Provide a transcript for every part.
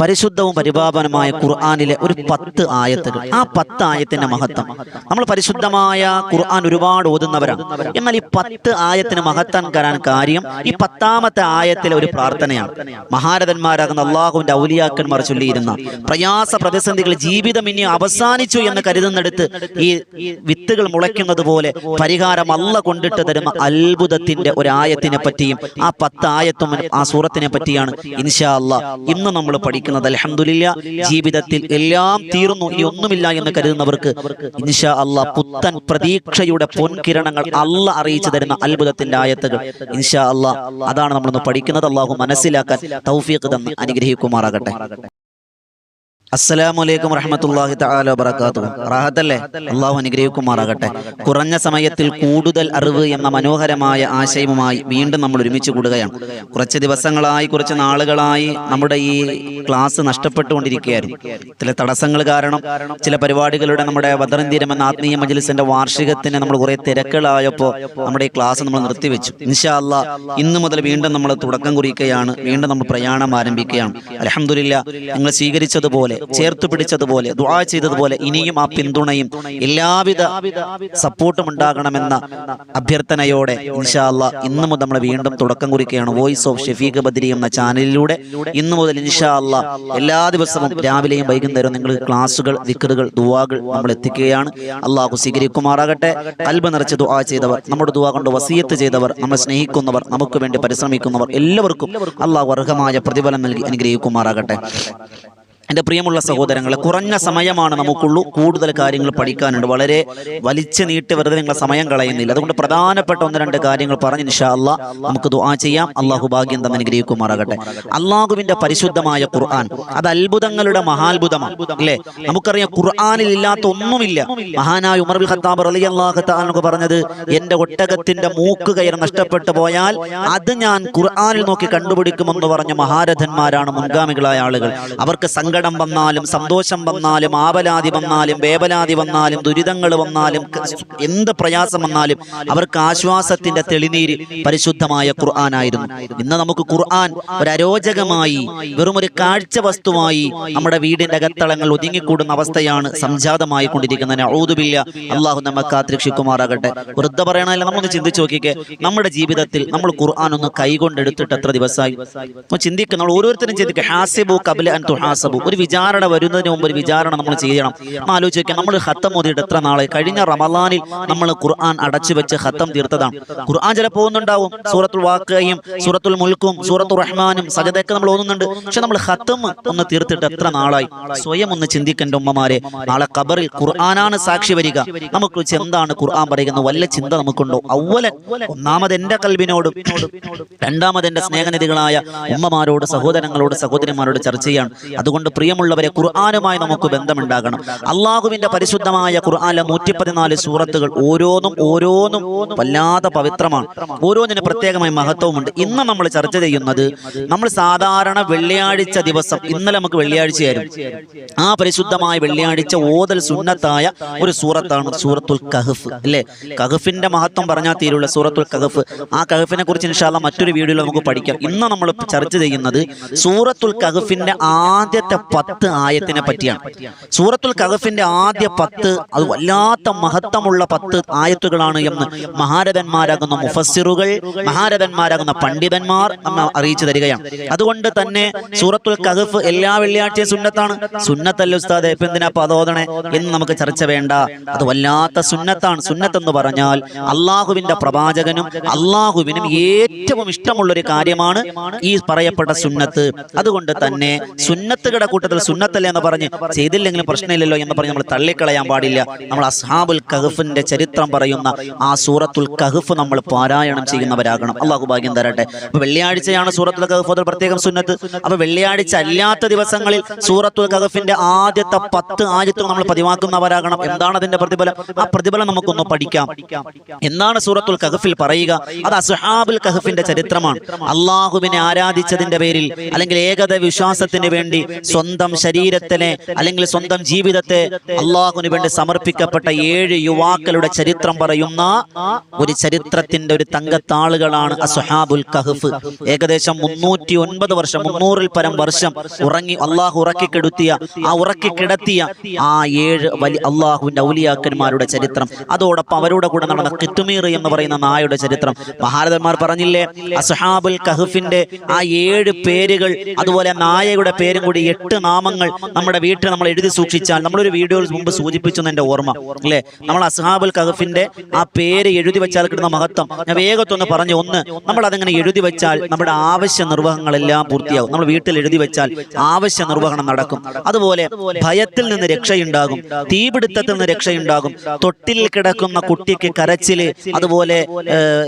പരിശുദ്ധവും പരിപാപനമായ ഖുർആാനിലെ ഒരു പത്ത് ആയത്തുകൾ. ആ പത്ത് ആയത്തിന്റെ മഹത്വം. നമ്മൾ പരിശുദ്ധമായ ഖുർആൻ ഒരുപാട് ഓതുന്നവരാണ്. എന്നാൽ ഈ പത്ത് ആയത്തിന് മഹത്വം കരാൻ കാര്യം ഈ പത്താമത്തെ ആയത്തിലെ ഒരു പ്രാർത്ഥനയാണ്. മഹാരഥന്മാരാകുന്ന അള്ളാഹുവിന്റെ ഔലിയാക്കന്മാർ ചൊല്ലിയിരുന്ന. പ്രയാസ പ്രതിസന്ധികൾ ജീവിതം ഇനി അവസാനിച്ചു എന്ന് കരുതുന്നിടത്ത് ഈ വിത്തുകൾ മുളയ്ക്കുന്നത് പോലെ പരിഹാരം അല്ല കൊണ്ടിട്ട് തരുന്ന അത്ഭുതത്തിന്റെ ഒരു ആയത്തിനെ പറ്റിയും ആ പത്ത് ആയത്തും ആ സൂറത്തിനെ പറ്റിയാണ് ഇൻഷാ അല്ലാ ഇന്ന് നമ്മൾ പഠിക്കുന്നത് അലഹമില്ല ജീവിതത്തിൽ എല്ലാം തീർന്നു. ഇനി ഒന്നുമില്ല എന്ന് കരുതുന്നവർക്ക് ഇൻഷാ അല്ലാ പുത്തൻ പ്രതീക്ഷയുടെ പൊൻകിരണങ്ങൾ അല്ല അറിയിച്ചു തരുന്ന അത്ഭുതത്തിന്റെ ആയത്തുകൾ. ഇൻഷാ അല്ല അതാണ് നമ്മളൊന്ന് പഠിക്കുന്നത്. അള്ളാഹു മനസ്സിലാക്കാൻ തൗഫീഖ് തന്ന് അനുഗ്രഹിക്കുമാറാകട്ടെ. അസ്സലാമു അലൈക്കും താല വബറകാതുഹു. റാഹത്തല്ലേ? അള്ളാഹു അനുഗ്രഹിക്കുമാറാകട്ടെ. കുറഞ്ഞ സമയത്തിൽ കൂടുതൽ അറിവ് എന്ന മനോഹരമായ ആശയവുമായി വീണ്ടും നമ്മൾ ഒരുമിച്ച് കൂടുകയാണ്. കുറച്ച് ദിവസങ്ങളായി കുറച്ച് നാളുകളായി നമ്മുടെ ഈ ക്ലാസ് നഷ്ടപ്പെട്ടുകൊണ്ടിരിക്കുകയായിരുന്നു. ചില തടസ്സങ്ങൾ കാരണം ചില പരിപാടികളുടെ നമ്മുടെ വദറന്തീരം എന്ന ആത്മീയ മജ്ലിസിന്റെ വാർഷികത്തിന് നമ്മൾ കുറെ തിരക്കുകളായപ്പോൾ നമ്മുടെ ഈ ക്ലാസ് നമ്മൾ നിർത്തിവെച്ചു. ഇൻഷാ അല്ല ഇന്ന് മുതൽ വീണ്ടും നമ്മൾ തുടക്കം കുറിക്കുകയാണ്. വീണ്ടും നമ്മൾ പ്രയാണം ആരംഭിക്കുകയാണ്. അലഹമുല്ല നിങ്ങൾ സ്വീകരിച്ചതുപോലെ ചേർത്ത് പിടിച്ചതുപോലെ ദുആ ചെയ്തതുപോലെ ഇനിയും ആ പിന്തുണയും എല്ലാവിധ സപ്പോർട്ടും ഉണ്ടാകണമെന്ന അഭ്യർത്ഥനയോടെ ഇൻഷാല്ല ഇന്ന് മുതൽ നമ്മൾ വീണ്ടും തുടക്കം കുറിക്കുകയാണ് വോയിസ് ഓഫ് ഷെഫീഖ് ബദ്രി എന്ന ചാനലിലൂടെ. ഇന്ന് മുതൽ ഇൻഷാല്ല എല്ലാ ദിവസവും രാവിലെയും വൈകുന്നേരവും നിങ്ങൾ ക്ലാസ്സുകൾ ദിക്കറുകൾ ദുവാകൾ നമ്മൾ എത്തിക്കുകയാണ്. അള്ളാഹു സ്വീകരിക്കുമാറാകട്ടെ. കൽബ് നിറച്ച് ദുആ ചെയ്തവർ നമ്മുടെ ദുവാ കൊണ്ട് വസീയത്ത് ചെയ്തവർ നമ്മളെ സ്നേഹിക്കുന്നവർ നമുക്ക് വേണ്ടി പരിശ്രമിക്കുന്നവർ എല്ലാവർക്കും അള്ളാഹു അർഹമായ പ്രതിഫലം നൽകി അനുഗ്രഹിക്കുമാറാകട്ടെ. എന്റെ പ്രിയമുള്ള സഹോദരങ്ങളെ കുറഞ്ഞ സമയമാണ് നമുക്കുള്ളൂ കൂടുതൽ കാര്യങ്ങൾ പഠിക്കാനുണ്ട്. വളരെ വലിച്ചു നീട്ടി വെറുതെ നിങ്ങളെ സമയം കളയുന്നില്ല. അതുകൊണ്ട് പ്രധാനപ്പെട്ട ഒന്ന് രണ്ട് കാര്യങ്ങൾ പറഞ്ഞ് ഇൻഷാ അല്ലാ നമുക്ക് ദുആ ചെയ്യാം. അള്ളാഹു ഭാഗ്യം തന്നെ അനുഗ്രഹിക്കുമാറാകട്ടെ അള്ളാഹുവിന്റെ പരിശുദ്ധമായ ഖുർആൻ. അത് അത്ഭുതങ്ങളുടെ മഹാത്ഭുതമാണ്. അല്ലേ? നമുക്കറിയാം ഖുർആാനിൽ ഇല്ലാത്ത ഒന്നുമില്ല. മഹാനായ ഉമർ ബിൻ ഖത്താബ് തആല എന്നൊക്കെ പറഞ്ഞത് എന്റെ ഒട്ടകത്തിന്റെ മൂക്ക് കയർ നഷ്ടപ്പെട്ടു പോയാൽ അത് ഞാൻ ഖുർആാനിൽ നോക്കി കണ്ടുപിടിക്കുമെന്ന് പറഞ്ഞ മഹാരഥന്മാരാണ് മുൻഗാമികളായ ആളുകൾ. അവർക്ക് സങ്കടം വന്നാലും സന്തോഷം വന്നാലും ആവലാതി വന്നാലും വേവലാതി വന്നാലും ദുരിതങ്ങൾ വന്നാലും എന്ത് പ്രയാസം വന്നാലും അവർക്ക് ആശ്വാസത്തിന്റെ തെളിനീര് പരിശുദ്ധമായ ഖുർആനായിരുന്നു. ഇന്ന് നമുക്ക് ഖുർആൻ ഒരു അരോചകമായി വെറും ഒരു കാഴ്ച വസ്തുവായി നമ്മുടെ വീടിന്റെ അകത്തളങ്ങൾ ഒതുങ്ങിക്കൂടുന്ന അവസ്ഥയാണ് സംജാതമായി കൊണ്ടിരിക്കുന്നത്. ഔതുബില്ല അള്ളാഹു നമ്മെ കാത്തിരക്ഷിക്കുമാറാകട്ടെ വൃദ്ധ പറയണമല്ല നമ്മൊന്ന് ചിന്തിച്ചു നോക്കിക്കേ. നമ്മുടെ ജീവിതത്തിൽ നമ്മൾ ഖുർആൻ ഒന്ന് കൈകൊണ്ടെടുത്തിട്ട് എത്ര ദിവസമായി? ഒന്ന് ചിന്തിക്കുക നമ്മൾ ഓരോരുത്തരും ചിന്തിക്കുക ഹാസിബു കബില അൻ തുഹാസബു. ഒരു വിചാരണ വരുന്നതിന് മുമ്പ് ഒരു വിചാരണ നമ്മൾ ചെയ്യണം. നമ്മൾ ആലോചിച്ച് നമ്മൾ ഹത്തം ഓതിയിട്ട് എത്ര നാളെ കഴിഞ്ഞ റമദാനിൽ നമ്മൾ ഖുർആൻ അടച്ചു വെച്ച് ഹത്തം തീർത്തതാണ്. ഖുർആൻ ചില പോകുന്നുണ്ടാവും സൂറത്തുൽ വാക്കയും സൂറത്തുൽ മുൽക്കും സൂറത്തുൽ റഹ്മാനും സജതയൊക്കെ നമ്മൾ ഓതുന്നുണ്ട്. പക്ഷെ നമ്മൾ ഹത്തം ഒന്ന് തീർത്തിട്ട് എത്ര നാളായി? സ്വയം ഒന്ന് ചിന്തിക്കേണ്ട ഉമ്മമാരെ നാളെ കബറിൽ ഖുർആനാണ് സാക്ഷി വരിക. നമുക്ക് എന്താണ് ഖുർആൻ പറയുന്ന വല്ല ചിന്ത നമുക്കുണ്ടോ? അവലൻ ഒന്നാമത് എന്റെ കൽവിനോടും രണ്ടാമത് എന്റെ സ്നേഹനിധികളായ ഉമ്മമാരോട് സഹോദരങ്ങളോട് സഹോദരിമാരോട് ചർച്ച ചെയ്യാണ്. അതുകൊണ്ട് പ്രിയമുള്ളവരെ ഖുർആാനുമായി നമുക്ക് ബന്ധമുണ്ടാകണം. അള്ളാഹുവിന്റെ പരിശുദ്ധമായ ഖുർആാനിലെ നൂറ്റി പതിനാല് സൂറത്തുകൾ ഓരോന്നും ഓരോന്നും വല്ലാതെ പവിത്രമാണ്. ഓരോന്നിന് പ്രത്യേകമായ മഹത്വമുണ്ട്. ഇന്ന് നമ്മൾ ചർച്ച ചെയ്യുന്നത് നമ്മൾ സാധാരണ വെള്ളിയാഴ്ച ദിവസം ഇന്നലെ നമുക്ക് വെള്ളിയാഴ്ചയായിരുന്നു. ആ പരിശുദ്ധമായ വെള്ളിയാഴ്ച ഓതൽ സുന്നത്തായ ഒരു സൂറത്താണ് സൂറത്തുൽ കഹഫ് അല്ലേ? കഹഫിന്റെ മഹത്വം പറഞ്ഞാൽ തീരുള്ള സൂറത്തുൽ കഹഫ്. ആ കഹഫിനെ കുറിച്ച് ഇൻഷാല്ല മറ്റൊരു വീഡിയോയിൽ നമുക്ക് പഠിക്കാം. ഇന്ന് നമ്മൾ ചർച്ച ചെയ്യുന്നത് സൂറത്തുൽ കഹഫിന്റെ ആദ്യത്തെ പത്ത് ആയത്തിനെ പറ്റിയാണ്. സൂറത്തുൽ കഹഫിന്റെ ആദ്യ പത്ത് അത് വല്ലാത്ത മഹത്വമുള്ള പത്ത് ആയത്തുകളാണ് എന്ന് മഹാരഥന്മാരാകുന്ന മുഫസ്സിറുകൾ മഹാരഥന്മാരാകുന്ന പണ്ഡിതന്മാർ നമ്മൾ അറിയിച്ചു തരികയാണ്. അതുകൊണ്ട് തന്നെ സൂറത്തുൽ കഹഫ് എല്ലാ വെള്ളിയാഴ്ചയും സുന്നത്താണ്. സുന്നത്തല്ല ഉസ്താദ് എന്തിനാ പതോദണേ എന്ന് നമുക്ക് ചർച്ച വേണ്ട. അത് വല്ലാത്ത സുന്നത്താണ്. സുന്നത്ത് എന്ന് പറഞ്ഞാൽ അള്ളാഹുവിന്റെ പ്രവാചകനും അള്ളാഹുവിനും ഏറ്റവും ഇഷ്ടമുള്ള ഒരു കാര്യമാണ് ഈ പറയപ്പെട്ട സുന്നത്ത്. അതുകൊണ്ട് തന്നെ സുന്നത്തുകളുടെ കൂട്ടത്തിൽ സുന്നത്തല്ല എന്ന് പറഞ്ഞ് ചെയ്തില്ലെങ്കിലും പ്രശ്നമില്ലല്ലോ എന്ന് പറഞ്ഞ് നമ്മൾ തള്ളിക്കളയാൻ പാടില്ല. നമ്മൾ അസ്ഹാബുൽ കഹഫിന്റെ ചരിത്രം പറയുന്ന ആ സൂറത്തുൽ കഹഫ് നമ്മൾ പാരായണം ചെയ്യുന്നവരാകണം. അള്ളാഹു ഭാഗ്യം തരട്ടെ. അപ്പൊ വെള്ളിയാഴ്ചയാണ് സൂറത്തുൽ കഹഫ് അതിൽ പ്രത്യേകം സുന്നത്ത്. അപ്പൊ വെള്ളിയാഴ്ച അല്ലാത്ത ദിവസങ്ങളിൽ സൂറത്തുൽ കഹഫിന്റെ ആദ്യത്തെ പത്ത് ആദ്യത്തും നമ്മൾ പതിവാക്കുന്നവരാകണം. എന്താണ് അതിന്റെ പ്രതിഫലം? ആ പ്രതിഫലം നമുക്കൊന്ന് പഠിക്കാം. എന്നാണ് സൂറത്തുൽ കഹഫിൽ പറയുക? അത് അസ്ഹാബുൽ കഹഫിന്റെ ചരിത്രമാണ്. അള്ളാഹുവിനെ ആരാധിച്ചതിന്റെ പേരിൽ അല്ലെങ്കിൽ ഏകത വിശ്വാസത്തിന് വേണ്ടി സ്വന്തം ശരീരത്തിനെ അല്ലെങ്കിൽ സ്വന്തം ജീവിതത്തെ അള്ളാഹുവിന് വേണ്ടി സമർപ്പിക്കപ്പെട്ട ഏഴ് യുവാക്കളുടെ ചരിത്രം പറയുന്ന ഒരു ചരിത്രത്തിന്റെ ഒരു തങ്കത്താളുകളാണ് അസുഹാബുൽ കഹഫ്. ഏകദേശം മുന്നൂറ്റി ഒൻപത് വർഷം മുന്നൂറിൽ പരം വർഷം ഉറങ്ങി അള്ളാഹു ഉറക്കിക്കെടുത്തിയ ആ ഉറക്കിക്കിടത്തിയ ആ ഏഴ് വലിയ അള്ളാഹുവിന്റെ ഔലിയാക്കന്മാരുടെ ചരിത്രം. അതോടൊപ്പം അവരുടെ കൂടെ നടന്ന കിത്തുമീർ എന്ന് പറയുന്ന നായയുടെ ചരിത്രം. മഹാരഥന്മാർ പറഞ്ഞില്ലേ അസുഹാബുൽ കഹഫിന്റെ ആ ഏഴ് പേരുകൾ അതുപോലെ നായയുടെ പേരും കൂടി എട്ട് നാമങ്ങൾ നമ്മുടെ വീട്ടിൽ നമ്മൾ എഴുതി സൂക്ഷിച്ചാൽ നമ്മളൊരു വീഡിയോയിൽ മുമ്പ് സൂചിപ്പിച്ചു എന്റെ ഓർമ്മ അല്ലേ? നമ്മൾ അസ്ഹാബുൽ കഹഫിന്റെ ആ പേര് എഴുതി വെച്ചാൽ കിട്ടുന്ന മഹത്വം. ഞാൻ വേഗത്തൊന്ന് പറഞ്ഞു ഒന്ന് നമ്മൾ അതങ്ങനെ എഴുതി വെച്ചാൽ നമ്മുടെ ആവശ്യ നിർവഹങ്ങളെല്ലാം പൂർത്തിയാകും. നമ്മൾ വീട്ടിൽ എഴുതി വെച്ചാൽ ആവശ്യ നിർവഹണം നടക്കും. അതുപോലെ ഭയത്തിൽ നിന്ന് രക്ഷയുണ്ടാകും തീപിടുത്തത്തിൽ നിന്ന് രക്ഷയുണ്ടാകും. തൊട്ടിൽ കിടക്കുന്ന കുട്ടിക്ക് കരച്ചിൽ അതുപോലെ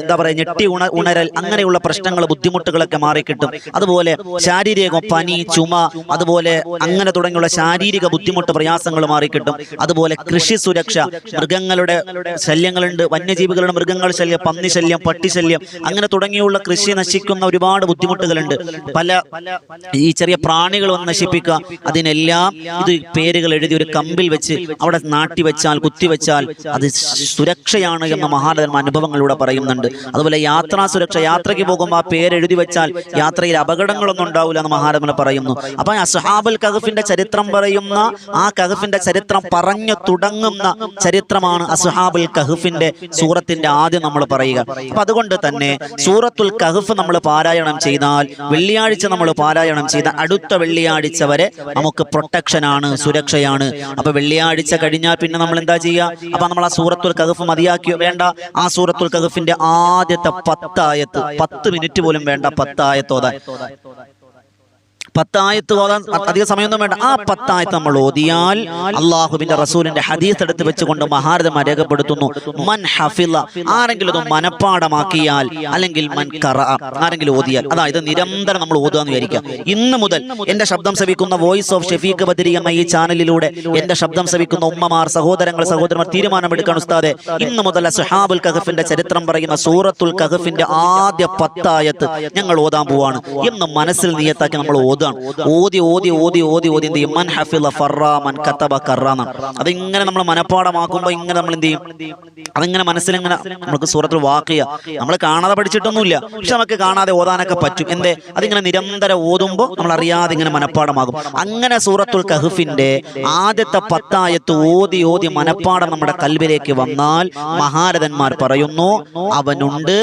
എന്താ പറയുക ഞെട്ടി ഉണ ഉണരൽ അങ്ങനെയുള്ള പ്രശ്നങ്ങൾ ബുദ്ധിമുട്ടുകളൊക്കെ മാറിക്കിട്ടും. അതുപോലെ ശാരീരികം പനി ചുമ അതുപോലെ അങ്ങനെ തുടങ്ങിയുള്ള ശാരീരിക ബുദ്ധിമുട്ട് പ്രയാസങ്ങൾ മാറിക്കിട്ടും അതുപോലെ കൃഷി സുരക്ഷ മൃഗങ്ങളുടെ ശല്യങ്ങളുണ്ട് വന്യജീവികളുടെ മൃഗങ്ങൾ ശല്യം പന്നി ശല്യം പട്ടി ശല്യം അങ്ങനെ തുടങ്ങിയുള്ള കൃഷി നശിക്കുന്ന ഒരുപാട് ബുദ്ധിമുട്ടുകളുണ്ട്. പല ഈ ചെറിയ പ്രാണികൾ വന്ന് നശിപ്പിക്കുക. അതിനെല്ലാം ഇത് പേരുകൾ എഴുതി ഒരു കമ്പിൽ വെച്ച് അവിടെ നാട്ടി വെച്ചാൽ കുത്തിവെച്ചാൽ അത് സുരക്ഷയാണ് എന്ന മഹാനന്മാർ അനുഭവങ്ങളിലൂടെ പറയുന്നുണ്ട്. അതുപോലെ യാത്രാ സുരക്ഷ യാത്രയ്ക്ക് പോകുമ്പോൾ ആ പേര് എഴുതി വെച്ചാൽ യാത്രയിൽ അപകടങ്ങളൊന്നും ഉണ്ടാവില്ല എന്ന് മഹാനന്മ പറയുന്നു. അപ്പൊ അസുഹാബുൽ കഹഫിന്റെ ചരിത്രം പറയുന്ന ആ കഹഫിന്റെ ചരിത്രം പറഞ്ഞു തുടങ്ങുന്ന ചരിത്രമാണ് അസുഹാബുൽ കഹഫിന്റെ സൂറത്തിന്റെ ആദ്യം നമ്മൾ പറയുക. അപ്പൊ അതുകൊണ്ട് തന്നെ സൂറത്തുൽ കഹഫ് നമ്മൾ പാരായണം ചെയ്താൽ വെള്ളിയാഴ്ച നമ്മൾ പാരായണം ചെയ്ത അടുത്ത വെള്ളിയാഴ്ച വരെ നമുക്ക് പ്രൊട്ടക്ഷനാണ് സുരക്ഷയാണ്. അപ്പൊ വെള്ളിയാഴ്ച കഴിഞ്ഞാൽ പിന്നെ നമ്മൾ എന്താ ചെയ്യുക? അപ്പൊ നമ്മൾ ആ സൂറത്തുൽ കഹഫ് മതിയാക്കിയോ? വേണ്ട. ആ സൂറത്തുൽ കഹഫിന്റെ ആദ്യത്തെ പത്തായത്ത് പത്ത് മിനിറ്റ് പോലും വേണ്ട പത്തായത്തോതാൻ പത്തായത്ത് ഓതാൻ അധിക സമയമൊന്നും വേണ്ട. ആ പത്തായത്ത് നമ്മൾ ഓതിയാൽ അള്ളാഹുബിന്റെ റസൂലിന്റെ ഹദീസ് എടുത്ത് വെച്ചുകൊണ്ട് മഹാരഥം രേഖപ്പെടുത്തുന്നു. മൻ ഹഫില ആരെങ്കിലും അത് മനപ്പാടമാക്കിയാൽ അല്ലെങ്കിൽ മൻ കറ ആരെങ്കിലും ഓതിയാൽ. അതായത് നിരന്തരം നമ്മൾ ഓതുക എന്ന് വിചാരിക്കുക. ഇന്ന് മുതൽ എന്റെ ശബ്ദം ശ്രവിക്കുന്ന വോയിസ് ഓഫ് ഷെഫീഖ് ബദരി എന്ന ഈ ചാനലിലൂടെ എന്റെ ശബ്ദം ശ്രവിക്കുന്ന ഉമ്മമാർ സഹോദരങ്ങൾ സഹോദരന്മാർ തീരുമാനമെടുക്കാൻ ഉസ്താദെ ഇന്ന് മുതൽ സുഹാബുൽ കഹഫിന്റെ ചരിത്രം പറയുന്ന സൂറത്തുൽ കഹഫിന്റെ ആദ്യ പത്തായത്ത് ഞങ്ങൾ ഓതാൻ പോവാണ്. എന്ന് മനസ്സിൽ നിയത്താക്കി നമ്മൾ ഓതുകയാണ്. ഓതി ഓതി ഓതി ഓതി ഓതി എന്ത് ചെയ്യും മൻ ഹഫില കത്തബ അതിങ്ങനെ നമ്മൾ മനഃപ്പാടമാക്കുമ്പോ ഇങ്ങനെ നമ്മൾ എന്ത് ചെയ്യും? അതിങ്ങനെ മനസ്സിലിങ്ങനെ നമുക്ക് സൂറത്തിൽ വാക്കിയ നമ്മൾ കാണാതെ പഠിച്ചിട്ടൊന്നുമില്ല. പക്ഷെ നമുക്ക് കാണാതെ ഓതാനൊക്കെ പറ്റും. എന്തേ? അതിങ്ങനെ നിരന്തരം ഓതുമ്പോൾ നമ്മൾ അറിയാതെ ഇങ്ങനെ മനഃപ്പാടമാകും. അങ്ങനെ സൂറത്തുൽ കഹഫിന്റെ ആദ്യത്തെ പത്തായത്ത് ഓതി ഓതി മനഃപ്പാടം നമ്മുടെ കൽവിലേക്ക് വന്നാൽ മഹാരഥന്മാർ പറയുന്നു അവനുണ്ട്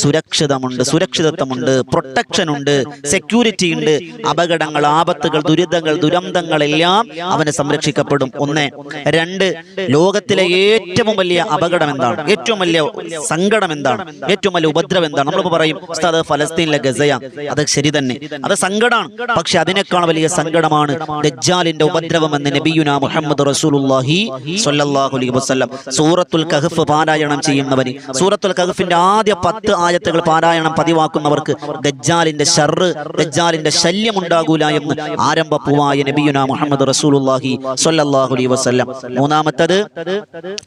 സുരക്ഷിതമുണ്ട് സുരക്ഷിതത്വമുണ്ട് പ്രൊട്ടക്ഷൻ ഉണ്ട് സെക്യൂരിറ്റി ഉണ്ട് അപകടങ്ങൾ ആപത്തുകൾ ദുരിതങ്ങൾ ദുരന്തങ്ങളെല്ലാം അവന് സംരക്ഷിക്കപ്പെടും. ഒന്ന്. രണ്ട്. ലോകത്തിലെ ഏറ്റവും വലിയ അപകടം എന്താണ്? ഏറ്റവും വലിയ സങ്കടം എന്താണ്? ഏറ്റവും വലിയ ഉപദ്രവം എന്താണ്? നമ്മളിപ്പോ പറയും ഉസ്താദ് ഫലസ്തീനിലെ ഗസയ. അത് ശരി തന്നെ. അത് സങ്കടമാണ് പക്ഷെ അതിനേക്കാൾ വലിയ സങ്കടമാണ് ദജ്ജാലിന്റെ ഉപദ്രവം എന്ന് നബിയുന മുഹമ്മദ് റസൂലുള്ളാഹി സ്വല്ലല്ലാഹു അലൈഹി വസല്ലം. സൂറത്തുൽ കഹഫ് പാരായണം ചെയ്യുന്നവന് സൂറത്തുൽ കഹഫിന്റെ ആദ്യ പത്ത് ആയത്തുകൾ പാരായണം പതിവാക്കുന്നവർക്ക് ദജ്ജാലിന്റെ ഷർറ് ദജ്ജാലിന്റെ ശല്യം ഉണ്ടാകൂല എന്ന് ആരംഭപ്പുവായ നബിയുന മുഹമ്മദ് റസൂലുള്ളാഹി സ്വല്ലല്ലാഹു അലൈഹി വസല്ലം. മൂന്നാമത്തത്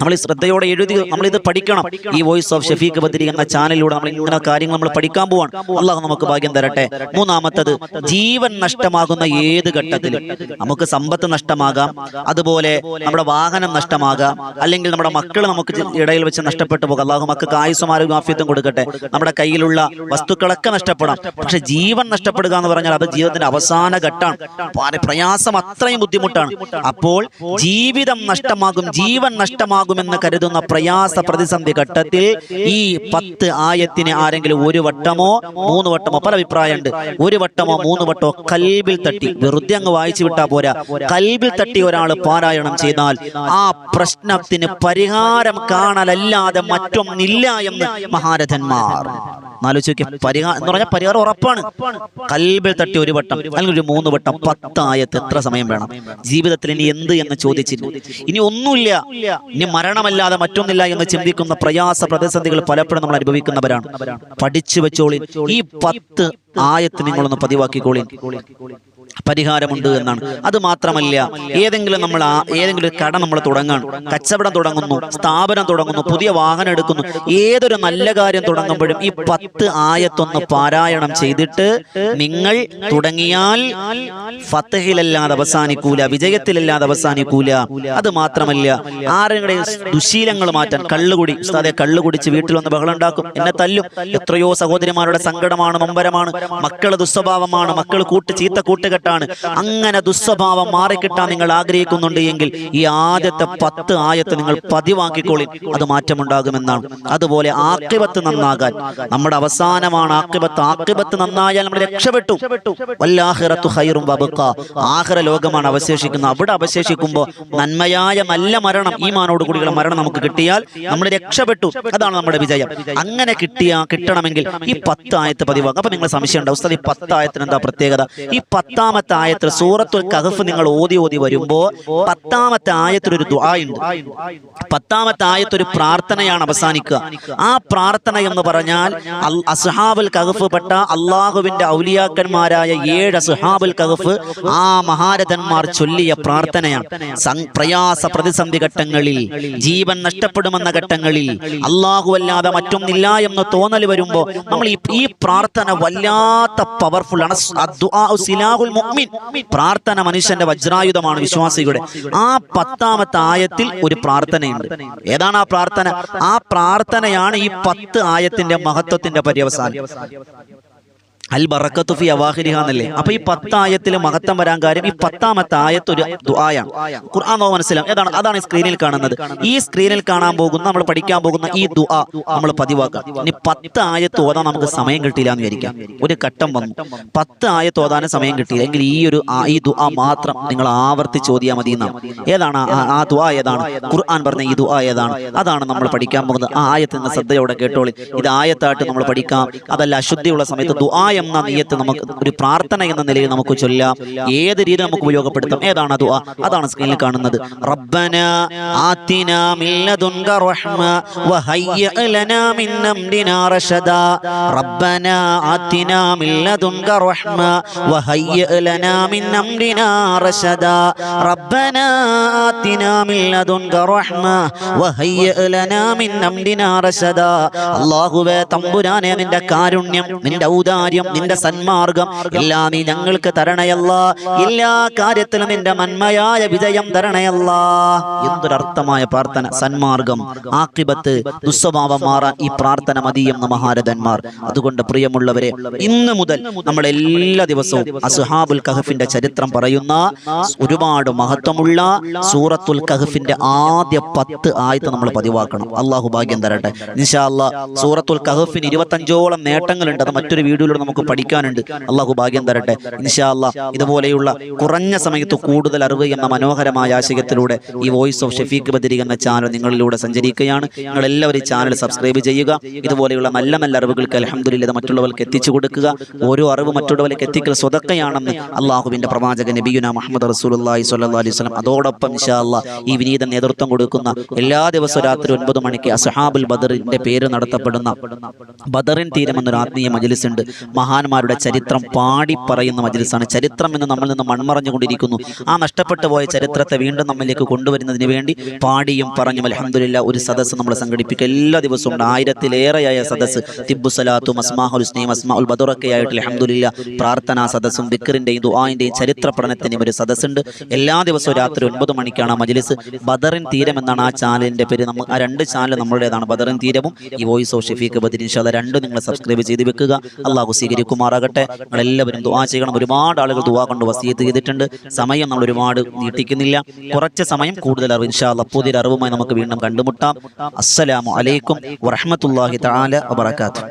നമ്മൾ ശ്രദ്ധയോടെ എഴുതി നമ്മൾ ഇത് പഠിക്കണം. ഈ വോയിസ് ഓഫ് ഷഫീഖ് ബദ്രി എന്ന ചാനലിലൂടെ നമ്മൾ ഇങ്ങനെ കാര്യങ്ങൾ നമ്മൾ പഠിക്കാൻ പോവാണ്. അള്ളാഹു നമുക്ക് ഭാഗ്യം തരട്ടെ. മൂന്നാമത്തത് ജീവൻ നഷ്ടമാകുന്ന ഏത് ഘട്ടത്തിലും നമുക്ക് സമ്പത്ത് നഷ്ടമാകാം. അതുപോലെ നമ്മുടെ വാഹനം നഷ്ടമാകാം. അല്ലെങ്കിൽ നമ്മുടെ മക്കൾ നമുക്ക് ഇടയിൽ വെച്ച് നഷ്ടപ്പെട്ടു പോകാം. അള്ളാഹു മക്കൾക്ക് ആയുസ്സും ആരോഗ്യം ആഫ്യത്തും കൊടുക്കട്ടെ. നമ്മുടെ കയ്യിലുള്ള വസ്തുക്കളൊക്കെ നഷ്ടപ്പെടാം. പക്ഷെ ജീവൻ നഷ്ടപ്പെടുക എന്ന് പറഞ്ഞാൽ അത് ജീവിതത്തിന്റെ അവസാന ഘട്ടമാണ്. പ്രയാസം അത്രയും ബുദ്ധിമുട്ടാണ്. അപ്പോൾ ജീവിതം നഷ്ടമാകും ജീവൻ നഷ്ടമാകുമെന്ന് കരുതുന്ന പ്രയാസ പ്രതിസന്ധി ഘട്ടത്തിൽ ഈ പത്ത് ആയത്തിന് ആരെങ്കിലും ഒരു വട്ടമോ മൂന്ന് വട്ടമോ പല അഭിപ്രായമുണ്ട്. ഒരു വട്ടമോ മൂന്ന് വട്ടമോ കൽബിൽ തട്ടി. വെറുതെ അങ്ങ് വായിച്ചു വിട്ടാ പോരാ. കൽബിൽ തട്ടി ഒരാൾ പാരായണം ചെയ്താൽ ആ പ്രശ്നത്തിന് പരിഹാരം കാണലല്ലാതെ മറ്റൊന്നില്ല എന്ന് മഹാരഥന്മാർ. ആലോചിക്കുക പരിഹാരം എന്ന് പറഞ്ഞാൽ പരിഹാരം ഉറപ്പാണ്. കൽബിൽ തട്ടി ഒരു വട്ടം അല്ലെങ്കിൽ ഒരു മൂന്ന് വട്ടം പത്തായത്ത് എത്ര സമയം വേണം? ജീവിതത്തിൽ ഇനി എന്ത് എന്ന് ചോദിച്ചില്ല. ഇനി ഒന്നുമില്ല. ഇനി മരണമല്ലാതെ മറ്റൊന്നില്ല എന്ന് ചിന്തിക്കുന്ന പ്രയാസ പ്രതിസന്ധികൾ പലപ്പോഴും നമ്മൾ അനുഭവിക്കുന്നവരാണ്. പഠിച്ചു വെച്ചോളി ഈ പത്ത് ആയത്ത് നിങ്ങളൊന്ന് പതിവാക്കിക്കോളി പരിഹാരമുണ്ട് എന്നാണ്. അത് മാത്രമല്ല ഏതെങ്കിലും നമ്മൾ ഏതെങ്കിലും കട നമ്മൾ തുടങ്ങാണ് കച്ചവടം തുടങ്ങുന്നു സ്ഥാപനം തുടങ്ങുന്നു പുതിയ വാഹനം എടുക്കുന്നു ഏതൊരു നല്ല കാര്യം തുടങ്ങുമ്പോഴും ഈ പത്ത് ആയത്തൊന്ന് പാരായണം ചെയ്തിട്ട് നിങ്ങൾ തുടങ്ങിയാൽ ഫത്തഹിലല്ലാതെ അവസാനിക്കൂല വിജയത്തിലല്ലാതെ അവസാനിക്കൂല. അത് മാത്രമല്ല ആരുടെ ദുശീലങ്ങൾ മാറ്റാൻ കള്ളുകുടി ഉസ്താദെ കള്ളു കുടിച്ച് വീട്ടിൽ വന്ന് ബഹളം ഉണ്ടാക്കും എന്നെ തല്ലും. എത്രയോ സഹോദരിമാരുടെ സങ്കടമാണ് നൊമ്പരമാണ്. മക്കൾ ദുസ്വഭാവമാണ് മക്കൾ കൂട്ട് ചീത്ത കൂട്ടുകെട്ടാണ് അങ്ങനെ ദുസ്വഭാവം മാറിക്കിട്ടാൻ നിങ്ങൾ ആഗ്രഹിക്കുന്നുണ്ട് എങ്കിൽ ഈ ആദ്യത്തെ പത്ത് ആയത്ത് നിങ്ങൾ പതിവാക്കിക്കോളി. അത് മാറ്റമുണ്ടാകുമെന്നാണ്. അതുപോലെ ആക്രിപത്ത് നന്നാകാൻ. നമ്മുടെ അവസാനമാണ് ആക്രിപത്ത് ആക്രിപത്ത് നന്നായാൽ നമ്മൾ രക്ഷപ്പെട്ടു. വല്ലാഹിറത്തു ഹൈറും വബുക്ക ആഹ്റ ലോകമാണ് അവശേഷിക്കുന്നത്. അവിടെ അവശേഷിക്കുമ്പോൾ നന്മയായ നല്ല മരണം ഈ മാനോട് കൂടിയുള്ള മരണം നമുക്ക് കിട്ടിയാൽ നമ്മൾ രക്ഷപ്പെട്ടു. അതാണ് നമ്മുടെ വിജയം. അങ്ങനെ കിട്ടിയ കിട്ടണമെങ്കിൽ ഈ പത്ത് ആയത്ത് പതിവാക്കും അപ്പൊ നിങ്ങൾ സംശയം ഉണ്ടാവും ഈ പത്ത് ആയത്തിന് എന്താ പ്രത്യേകത? ഈ പത്താമത്തെ ആയത്തിൽ സൂറത്തുൽ കഹഫ് നിങ്ങൾ ഓതി ഓതി വരുമ്പോ പത്താമത്തെ ആയത്തിൽ ഒരു ദുആ ഉണ്ട്. പത്താമത്തെ ആയത്ത് ഒരു പ്രാർത്ഥനയാണ് അവസാനിക്കുക. ആ പ്രാർത്ഥന എന്ന് പറഞ്ഞാൽ അസ്ഹാബുൽ കഹഫ് പെട്ട അള്ളാഹുവിന്റെ ഔലിയാക്കന്മാരായ ഏഴ് അസ്ഹാബുൽ കഹഫ് ആ മഹാരഥന്മാർ ചൊല്ലിയ പ്രാർത്ഥനയാണ്. പ്രയാസ പ്രതിസന്ധി ഘട്ടങ്ങളിൽ ജീവൻ നഷ്ടപ്പെടുമെന്ന ഘട്ടങ്ങളിൽ അള്ളാഹു അല്ലാതെ മറ്റൊന്നില്ല എന്ന് തോന്നൽ വരുമ്പോ നമ്മൾ ഈ പ്രാർത്ഥന വല്ലാത്ത പവർഫുൾ ആണ്. മുഅ്മിൻ പ്രാർത്ഥന മനുഷ്യന്റെ വജ്രായുധമാണ് വിശ്വാസികളുടെ. ആ പത്താമത്തെ ആയത്തിൽ ഒരു പ്രാർത്ഥനയുണ്ട്. ഏതാണ് ആ പ്രാർത്ഥന? ആ പ്രാർത്ഥനയാണ് ഈ പത്ത് ആയത്തിന്റെ മഹത്വത്തിന്റെ പര്യവസാനം. അൽ ബറക്കത്തു ഫി അവാഹിരിഹ എന്നല്ലേ അപ്പൊ ഈ പത്തായത്തിൽ മഹത്വം വരാൻ കാര്യം ഈ പത്താമത്തെ ആയത്ത് ഒരു ദുആയാണ്. ഖുർആൻ നോ മനസ്സിലാവും. ഏതാണ്? അതാണ് സ്ക്രീനിൽ കാണുന്നത്. ഈ സ്ക്രീനിൽ കാണാൻ പോകുന്ന നമ്മൾ പഠിക്കാൻ പോകുന്ന ഈ ദുആ നമ്മൾ പതിവാക്കാം. ഇനി പത്ത് ആയത്ത് ഓതാൻ നമുക്ക് സമയം കിട്ടിയില്ല എന്ന് വിചാരിക്കാം. ഒരു ഘട്ടം വന്നു. പത്ത് ആയത്ത് ഓതാനും സമയം കിട്ടിയില്ല. എങ്കിൽ ഈ ഒരു ഈ ദുആ മാത്രം നിങ്ങൾ ആവർത്തി ചോദിയാൽ മതി എന്നാണ്. ഏതാണ്? ആ ദുആ ഏതാണ്? ഖുർആൻ പറഞ്ഞ ഈ ദുആ ഏതാണ്? അതാണ് നമ്മൾ പഠിക്കാൻ പോകുന്നത്. ആ ആയത്ത് നിങ്ങൾ ശ്രദ്ധയോടെ കേട്ടോളി. ഇത് ആയത്തായിട്ട് നമ്മൾ പഠിക്കാം. അതല്ല അശുദ്ധിയുള്ള സമയത്ത് ദുആ എന്ന നീയത്ത് നമുക്ക് ഒരു പ്രാർത്ഥന എന്ന നിലയിൽ നമുക്ക് ചൊല്ലാം. ഏത് രീതി നമുക്ക് ഉപയോഗപ്പെടുത്താം? ഏതാണ് അത് അതാണ് സ്ക്രീനിൽ കാണുന്നത്. റബ്ബന റഹ്മ വഹയ്യ റഷദ. റഹ്മ വഹയ്യ റഷദ. റഹ്മ വഹയ്യ റഷദ. അല്ലാഹുവേ തമ്പുരാനെ നിന്റെ കാരുണ്യം നിന്റെ ഔദാര്യം നിന്റെ സന്മാർഗം എല്ലാം നീ ഞങ്ങൾക്ക് തരണയല്ല. എല്ലാ കാര്യത്തിലും നിന്റെ മന്മയായ വിജയം തരണയല്ല. എന്തൊരർത്ഥമായ പ്രാർത്ഥന. സന്മാർഗം ആക്രിപത്ത് ദുസ്വഭാവം മാറാൻ ഈ പ്രാർത്ഥന മതിയെന്ന മഹാരഥന്മാർ. അതുകൊണ്ട് പ്രിയമുള്ളവരെ ഇന്ന് മുതൽ നമ്മൾ എല്ലാ ദിവസവും അസുഹാബുൽ കഹഫിന്റെ ചരിത്രം പറയുന്ന ഒരുപാട് മഹത്വമുള്ള സൂറത്തുൽ കഹഫിന്റെ ആദ്യ പത്ത് ആയത്ത് നമ്മൾ പതിവാക്കണം. അള്ളാഹു ഭാഗ്യം തരട്ടെ. നിഷാ അള്ളാഹ് സൂറത്തുൽ കഹഫിന് ഇരുപത്തഞ്ചോളം നേട്ടങ്ങളുണ്ട്. അത് മറ്റൊരു വീഡിയോയിലൂടെ നമുക്ക് പഠിക്കാനുണ്ട്. അള്ളാഹു ഭാഗ്യം തരട്ടെ. അല്ലാ ഇതുപോലെയുള്ള കുറഞ്ഞ സമയത്ത് കൂടുതൽ അറിവ് എന്ന മനോഹരമായ ആശയത്തിലൂടെ ഈ വോയിസ് ഓഫ് ഷെഫീഖ് ബദരി എന്ന ചാനൽ നിങ്ങളിലൂടെ സഞ്ചരിക്കുകയാണ്. നിങ്ങൾ എല്ലാവരും ചാനൽ സബ്സ്ക്രൈബ് ചെയ്യുക. ഇതുപോലെയുള്ള നല്ല നല്ല അറിവുകൾക്ക് അലഹമുല്ല മറ്റുള്ളവർക്ക് എത്തിച്ചു കൊടുക്കുക. ഓരോ അറിവ് മറ്റുള്ളവർക്ക് എത്തിക്കൽ സ്വതക്കയാണെന്ന് അള്ളാഹുവിന്റെ പ്രവാചകൻ നബിയുന മുഹമ്മദ് റസൂലി സ്വല്ലാ അലൈഹി അതോടൊപ്പം ഇൻഷാല്ല ഈ വിനീത നേതൃത്വം കൊടുക്കുന്ന എല്ലാ ദിവസവും രാത്രി ഒൻപത് മണിക്ക് അസഹാബുൽ ബദറിന്റെ പേര് നടത്തപ്പെടുന്ന ബദറിൻ തീരം എന്നൊരു ആത്മീയ മജലിസ് ഉണ്ട് മഹാന്മാരുടെ ചരിത്രം പാടി പറയുന്ന മജിൽസാണ് ചരിത്രം എന്ന് നമ്മൾ നിന്ന് മൺമറഞ്ഞുകൊണ്ടിരിക്കുന്നു ആ നഷ്ടപ്പെട്ടു പോയ ചരിത്രത്തെ വീണ്ടും നമ്മിലേക്ക് കൊണ്ടുവരുന്നതിന് വേണ്ടി പാടിയും പറഞ്ഞും. അലഹമില്ല ഒരു സദസ്സ് നമ്മൾ സംഘടിപ്പിക്കുക എല്ലാ ദിവസവും ഉണ്ട് ആയിരത്തിലേറെയായ സദസ്സ്. തിബ്ബു അസ്മാഹുൽ മസ്മാഹുൽ അസ്മാഉൽ ബദറൊക്കെ ആയിട്ട് അലഹമില്ല പ്രാർത്ഥനാ സദസ്സും വിക്രിന്റെയും ദുആന്റെയും ചരിത്ര പഠനത്തിന്റെയും ഒരു സദസ്സുണ്ട്. എല്ലാ ദിവസവും രാത്രി ഒൻപത് മണിക്കാണ് ആ മജ്ലിസ്. ബദറിൻ തീരം എന്നാണ് ആ ചാനലിന്റെ പേര്. നമ്മൾ ആ രണ്ട് ചാനൽ നമ്മളുടേതാണ്. ബദറിൻ തീരവും ഈ വോയിസ് ഓഫ് ഷെഫീഖ് ബദരി ഇൻഷാല്ല രണ്ടും നിങ്ങൾ സബ്സ്ക്രൈബ് ചെയ്ത് വെക്കുക. അള്ളാഹു സ്വീകരിക്കുമാറാകട്ടെ. നിങ്ങൾ എല്ലാവരും ദുആ ചെയ്യണം. ഒരുപാട് ആളുകൾ ദുവാ കൊണ്ട് വസീത്ത് ചെയ്തിട്ടുണ്ട്. സമയം നമ്മൾ ഒരുപാട് നീട്ടിക്കുന്നില്ല. കുറച്ച് സമയം കൂടുതൽ അറിവ് ഇൻഷാല്ല പുതിയൊരു അറിവുമായി നമുക്ക് വീണ്ടും കണ്ടുമുട്ടാം. അസ്സലാമു അലൈക്കും വറഹ്മത്തുള്ളാഹി തആല വബറകാതുഹു.